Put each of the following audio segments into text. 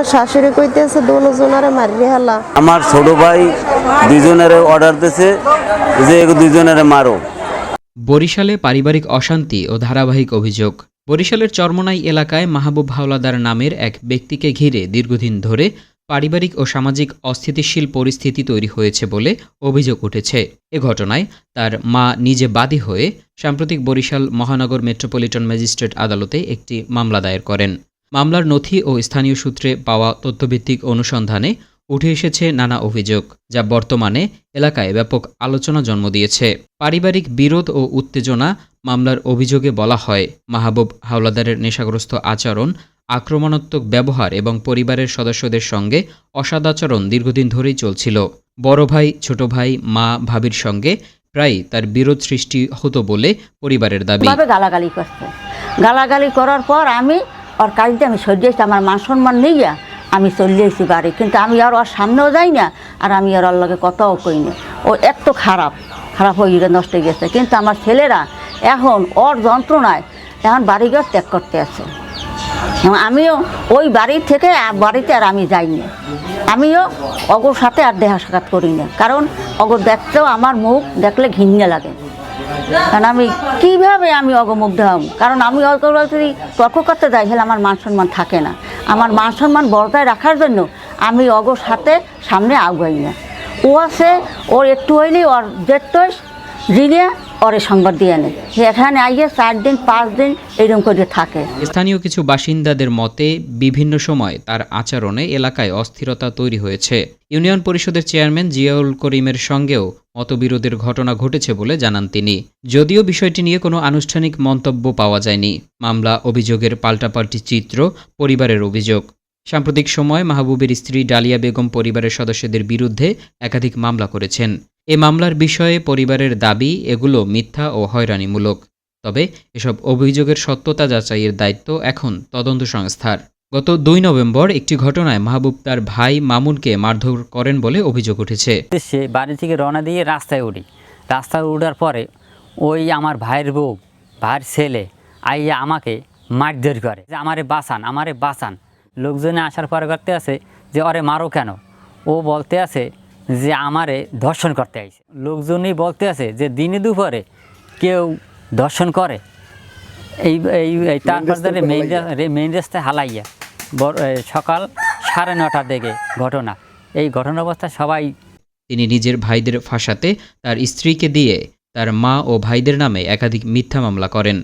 আমার শাশুড়ি কইতেছে দুজনারে মারি হালা। আমার ছোট ভাই দুজনের অর্ডার দিয়েছে যে দুজনের মারো। বরিশালে পারিবারিক অশান্তি ও ধারাবাহিক অভিযোগ। বরিশালের চরমনাই এলাকায় মাহবুব হাওলাদার নামের এক ব্যক্তিকে ঘিরে দীর্ঘদিন ধরে পারিবারিক ও সামাজিক অস্থিতিশীল পরিস্থিতি তৈরি হয়েছে বলে অভিযোগ উঠেছে। এ ঘটনায় তার মা নিজে বাদী হয়ে সাম্প্রতিক বরিশাল মহানগর মেট্রোপলিটন ম্যাজিস্ট্রেট আদালতে একটি মামলা দায়ের করেন। মামলার নথি ও স্থানীয় সূত্রে পাওয়া তথ্যভিত্তিক অনুসন্ধানে উঠে এসেছে নানা অভিযোগ, যা বর্তমানে এলাকায় ব্যাপক আলোচনা জন্ম দিয়েছে। পারিবারিক বিরোধ ও উত্তেজনা মামলার অভিযোগে বলা হয়, মাহবুব হাওলাদারের নেশাগ্রস্ত আচরণ, আক্রমণাত্মক ব্যবহার এবং পরিবারের সদস্যদের সঙ্গে অসদাচরণ দীর্ঘদিন ধরেই চলছিল। বড় ভাই, ছোট ভাই, মা, ভাবির সঙ্গে প্রায়ই তার বিরোধ সৃষ্টি হতো বলে পরিবারের দাবি। গালাগালি করছে? গালাগালি করার পর আমি ওর কাজটা আমি সহ্য এসেছি আমার মান সম্মান নিয়ে আমি চলে এসেছি বাড়ি। কিন্তু আমি আর ওর সামনেও যাই না, আর আমি আর ওর লগে কথাও কই না। ও এত খারাপ খারাপ হয়ে গিয়ে নষ্ট হয়ে গেছে। কিন্তু আমার ছেলেরা এখন ওর যন্ত্রণায় এখন বাড়িঘর ত্যাগ করতে আছে। আমিও ওই বাড়ি থেকে বাড়িতে আর আমি যাইনি আমিও অগর সাথে আর দেখা সাক্ষাৎ করি না। কারণ অগর দেখতেও আমার মুখ দেখলে ঘিন্নে লাগে। কারণ আমি কীভাবে আমি অগমুগ্ধ হব কারণ আমি অগ্রগতি যদি তর্ক করতে যাই, তাহলে আমার মান সম্মান থাকে না। আমার মান সম্মান বজায় রাখার জন্য আমি অগর সাথে সামনে আগাই না। ও আছে, ওর একটু হইলেই ওর জেটটস জিনিয়ে ওরে সংবাদ দিয়ে নেয় এখানে আইয়ে চার দিন, পাঁচ দিন এরকম করে থাকে। স্থানীয় কিছু বাসিন্দাদের মতে, বিভিন্ন সময় তার আচরণে এলাকায় অস্থিরতা তৈরি হয়েছে। ইউনিয়ন পরিষদের চেয়ারম্যান জিয়াউল করিমের সঙ্গেও মতবিরোধের ঘটনা ঘটেছে বলে জানান তিনি। যদিও বিষয়টি নিয়ে কোনো আনুষ্ঠানিক মন্তব্য পাওয়া যায়নি, মামলা অভিযোগের পাল্টাপাল্টি চিত্র, পরিবারের অভিযোগ। সাম্প্রতিক সময় মাহবুবের স্ত্রী ডালিয়া বেগম পরিবারের সদস্যদের বিরুদ্ধে একাধিক মামলা করেছেন। এ মামলার বিষয়ে পরিবারের দাবি, এগুলো মিথ্যা ও হয়রানিমূলক। তবে এসব অভিযোগের সত্যতা যাচাইয়ের দায়িত্ব এখন তদন্ত সংস্থার। গত দুই নভেম্বর একটি ঘটনায় মাহবুব তার ভাই মামুনকে মারধর করেন বলে অভিযোগ উঠেছে। সে বাড়ি থেকে রওনা দিয়ে রাস্তায় উঠি। রাস্তায় উঠার পরে ওই আমার ভাইয়ের বউ, ভাইয়ের ছেলে আইয়া আমাকে মারধর করে। যে আমারে বাঁচান আমারে বাঁচান। লোকজনে আসার পরে করতে আছে যে অরে মারো কেন? ও বলতে আছে যে আমারে ধর্ষণ করতে আইছে। লোকজনই বলতে আছে যে দিনে দুপুরে কেউ ধর্ষণ করে। এই এই এই তারপর ধরে মেইন মেইন রাস্তায় হালাইয়া। সকাল সাড়ে নটার দিকে ঘটনা। এই ঘটনা অবস্থা সবাই তিনি নিজের ভাইদের ফাঁসাতে তার স্ত্রীকে দিয়ে তার মা ও ভাইদের নামে একাধিক মিথ্যা মামলা করেন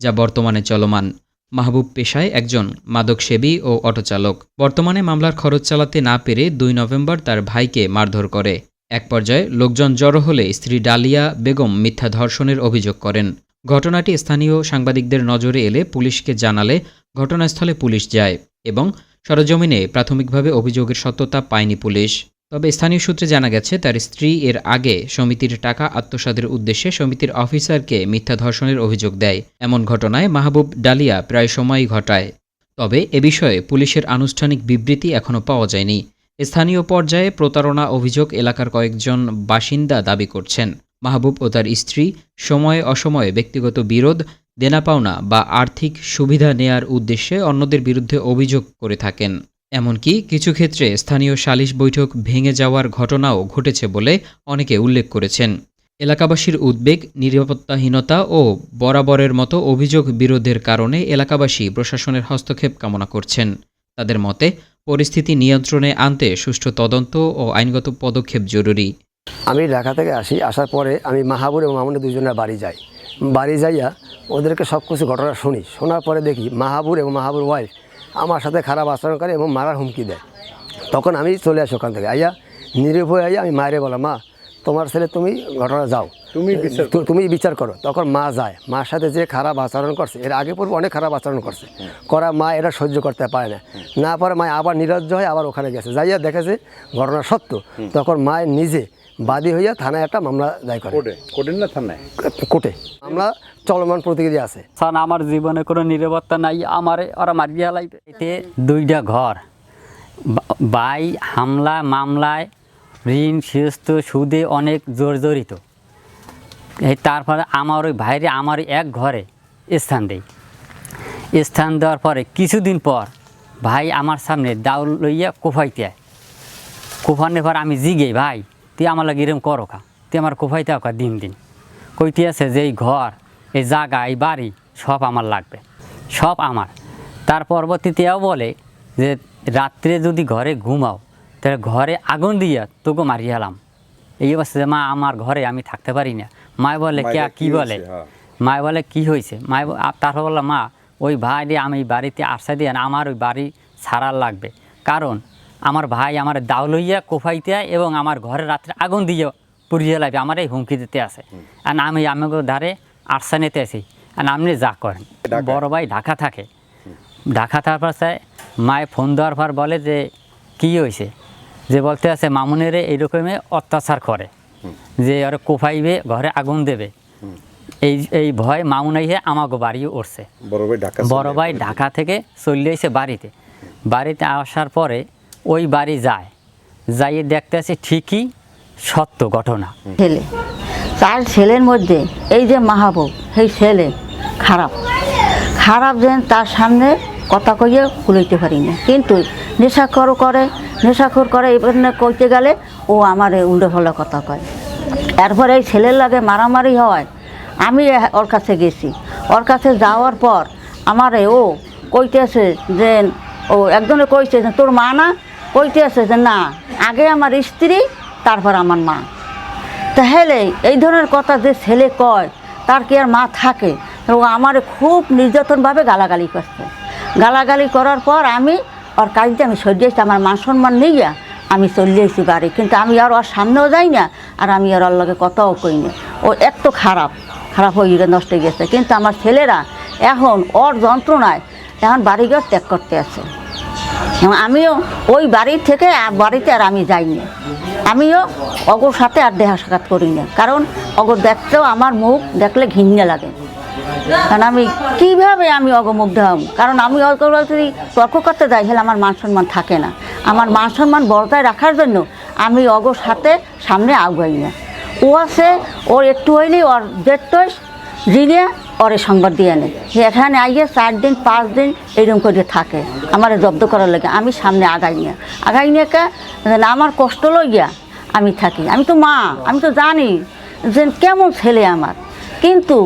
যা বর্তমানে চলমান। মাহবুব পেশায় একজন মাদকসেবী ও অটোচালক। বর্তমানে মামলার খরচ চালাতে না পেরে দুই নভেম্বর তার ভাইকে মারধর করে। এক পর্যায়ে লোকজন জড়ো হলে স্ত্রী ডালিয়া বেগম মিথ্যা ধর্ষণের অভিযোগ করেন। ঘটনাটি স্থানীয় সাংবাদিকদের নজরে এলে পুলিশকে জানালে ঘটনাস্থলে পুলিশ যায় এবং সরজমিনে প্রাথমিকভাবে অভিযোগের সত্যতা পায়নি পুলিশ। তবে স্থানীয় সূত্রে জানা গেছে, তার স্ত্রী এর আগে সমিতির টাকা আত্মসাদের উদ্দেশ্যে সমিতির অফিসারকে মিথ্যা ধর্ষণের অভিযোগ দেয়। এমন ঘটনায় মাহবুব ডালিয়া প্রায় সময়ই ঘটায়। তবে এ বিষয়ে পুলিশের আনুষ্ঠানিক বিবৃতি এখনও পাওয়া যায়নি। স্থানীয় পর্যায়ে প্রতারণা অভিযোগ এলাকার কয়েকজন বাসিন্দা দাবি করছেন। মাহবুব ও তার স্ত্রী সময়ে অসময়ে ব্যক্তিগত বিরোধ, দেনা পাওনা বা আর্থিক সুবিধা নেয়ার উদ্দেশ্যে অন্যদের বিরুদ্ধে অভিযোগ করে থাকেন। এমনকি কিছু ক্ষেত্রে স্থানীয় সালিশ বৈঠক ভেঙে যাওয়ার ঘটনাও ঘটেছে বলে অনেকে উল্লেখ করেছেন। এলাকাবাসীর উদ্বেগ, নিরাপত্তাহীনতা ও বরাবরের মতো অভিযোগ বিরোধের কারণে এলাকাবাসী প্রশাসনের হস্তক্ষেপ কামনা করছেন। তাদের মতে, পরিস্থিতি নিয়ন্ত্রণে আনতে সুষ্ঠু তদন্ত ও আইনগত পদক্ষেপ জরুরি। আমি ঢাকা থেকে আসি, আসার পরে আমি মাহাবুর এবং মামুনের দুজনের বাড়ি যাই। বাড়ি যাইয়া ওদেরকে সব কিছু ঘটনা শুনি। শোনার পরে দেখি মাহাবুর এবং মাহাবুর ওয়াইফ আমার সাথে খারাপ আচরণ করে এবং মারার হুমকি দেয়। তখন আমি চলে আসি ওখান থেকে। আইয়া নিরীহ আইয়া আমি মায়েরে বলা মা তোমার ছেলে তুমি ঘটনা যাও। তুমি তুমি বিচার করো। তখন মা যায়। মার সাথে যে খারাপ আচরণ করছে এর আগে পূর্বে অনেক খারাপ আচরণ করছে। করা মা এরা সহ্য করতে পারে না। না পারে মা আবার নিরজ্জ হয়ে আবার ওখানে গেছে। যাইয়া দেখেছে ঘটনা সত্য। তখন মায়ের নিজে বাদী হইয়া থানায় একটা মামলা দায় করে। কোর্টে? কোর্টের না থানায়? কোর্টে। মামলা চলমান প্রতিক্রিয়া আছে। সান আমার জীবনে কোনো নিরাপত্তা নাই আমার ওরা মারিয়া লাইবে এতে দুইটা ঘর। বাই হামলা মামলায় ঋণ শিস্ত সুদে অনেক জর্জরিত। এই তারপরে আমার ওই ভাইরে আমার এক ঘরে স্থান দেয় স্থান দেওয়ার পরে কিছুদিন পর ভাই আমার সামনে দাউল লইয়া কোফাইতে আয়। কোফানোর পর আমি জিগে ভাই। তুই আমার লাগে এরম করো কা? তুই আমার কোফাইতে আকা দিন দিন। কইতে আছে যে এই ঘর এই জায়গা এই বাড়ি সব আমার লাগবে। সব আমার তার পরবর্তীতেও বলে যে রাত্রে যদি ঘরে ঘুমাও তাহলে ঘরে আগুন দিয়া তোকে মারিয়ে মারিয়ালাম এই অবস্থা যে মা আমার ঘরে আমি থাকতে পারি না। মায় বলে কে কি বলে? মায় বলে কি হয়েছে মায় তারপর বললাম মা ওই ভাই আমি বাড়িতে আসা দিয়ে না, আমার ওই বাড়ি ছাড়ার লাগবে। কারণ আমার ভাই আমার দাও লইয়া কোফাইতে এবং আমার ঘরে রাত্রে আগুন দিয়ে পুড়িয়ে লাগবে আমার এই হুমকি দিতে আছে। আর আমি আমাকে ধারে আটসা নিতে আসি আর আপনি যা করেন। বড় ভাই ঢাকা থাকে। ঢাকা তারপর চাই মায়ে ফোন দেওয়ার পর বলে যে কি হয়েছে যে বলতে আছে মামুনের এইরকমে অত্যাচার করে যে আর কোফাইবে ঘরে আগুন দেবে। এই এই ভয় মামুন আইহে আমাকে বাড়ি উঠছে। বড় ভাই ঢাকা বড় ভাই ঢাকা থেকে চলে এসে বাড়িতে। বাড়িতে আসার পরে ওই বাড়ি যায়। যাইয়ে দেখতে আছে ঠিকই সত্য ঘটনা। ছেলে। তার ছেলের মধ্যে এই যে মাহবুব, সেই ছেলে খারাপ। খারাপ যেন তার সামনে কথা কইয়ে কুলাইতে পারি না। কিন্তু নেশাখর করে নেশাখর করে এখানে কইতে গেলে ও আমার উল্টো ফলে কথা কয়। এরপরে এই ছেলের লাগে মারামারি হয়। আমি ওর কাছে গেছি। ওর কাছে যাওয়ার পর আমারে ও কইতেছে যে, ও একজনে কইছে তোর মা না কইতেছে যে না, আগে আমার স্ত্রী, তারপর আমার মা। তাহলে এই ধরনের কথা যে ছেলে কয়, তার কি আর মা থাকে? ও আমার খুব নির্যাতনভাবে গালাগালি করছে। গালাগালি করার পর আমি, ওর কাজটা আমি সরিয়েছি আমার মান সম্মান নিয়ে আমি চলে এসেছি বাড়ি। কিন্তু আমি আর ওর সামনেও যাই না, আর আমি আর ওর লগে কথাও কই না। ও এত খারাপ খারাপ হয়ে গিয়ে নষ্ট হয়ে গেছে। কিন্তু আমার ছেলেরা এখন ওর যন্ত্রণায় এখন বাড়িঘর ত্যাগ করতে আছে। আমিও ওই বাড়ির থেকে বাড়িতে আর আমি যাই না আমিও অগর সাথে আর দেহা সাক্ষাৎ করি না কারণ অগর দেখতেও আমার মুখ দেখলে ঘিন্নে লাগে। কারণ আমি কীভাবে আমি অগমুগ্ধ দেওয়াম কারণ আমি অগর যদি তর্ক করতে যাই হলে আমার মান সম্মান থাকে না। আমার মান সম্মান বজায় রাখার জন্য আমি অগর সাথে সামনে আগাই না। ও আছে, ওর একটু হইলেই ওর জেটটস জিনিয়ে ওরে সংবাদ দিয়ে নেয় যে এখানে আইয়ে চার দিন, পাঁচ দিন এইরকম করে থাকে। আমার জব্দ করার লাগে, আমি সামনে আগাই নিয়ে। আগাই নিয়ে কে? আমার কষ্ট লইয়া আমি থাকি। আমি তো মা, আমি তো জানি যে কেমন ছেলে আমার। কিন্তু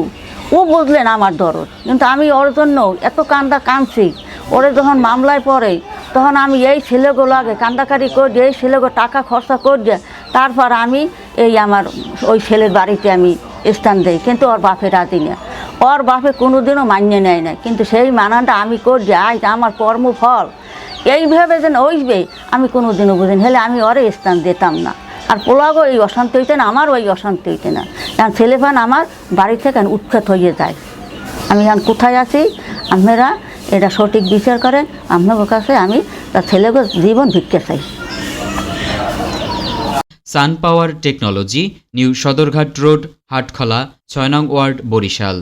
ও বুঝলেন আমার দরদ। কিন্তু আমি ওর জন্য এত কান্দা কাঁদছি। ওরে যখন মামলায় পড়ে, তখন আমি এই ছেলেগুলো আগে কান্দাকারি করে এই ছেলেগুলো টাকা খরচা করে তারপর আমি এই আমার ওই ছেলের বাড়িতে আমি স্থান দেই। কিন্তু ওর বাপে রাজি না। ওর বাপে কোনোদিনও মান্য নেয় না কিন্তু সেই মানানটা আমি করি আজ আমার কর্মফল এইভাবে যেন ওইবে আমি কোনোদিনও বুঝিনি হলে আমি ওরে স্থান দিতাম না। আর পোলাগো এই অশান্তি হইতে না, আমারও এই অশান্তি হইতে না। কারণ ছেলেফান আমার বাড়ি থেকে উৎখাত হয়ে যায়। আমি এখন কোথায় আছি? আপনারা এটা সঠিক বিচার করেন আপনার কাছে আমি তার ছেলেকে জীবন ভিক্ষা চাই। Sun power technology, new Sadarghat road, Hatkhola, ছয় নং ওয়ার্ড, বরিশাল।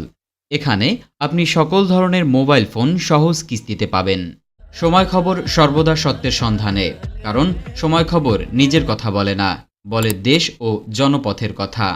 এখানে আপনি সকল ধরনের মোবাইল ফোন সহজ কিস্তিতে পাবেন। সময় খবর সর্বদা সত্যের সন্ধানে, কারণ সময় খবর নিজের কথা বলে না, বলে দেশ ও জনপথের কথা।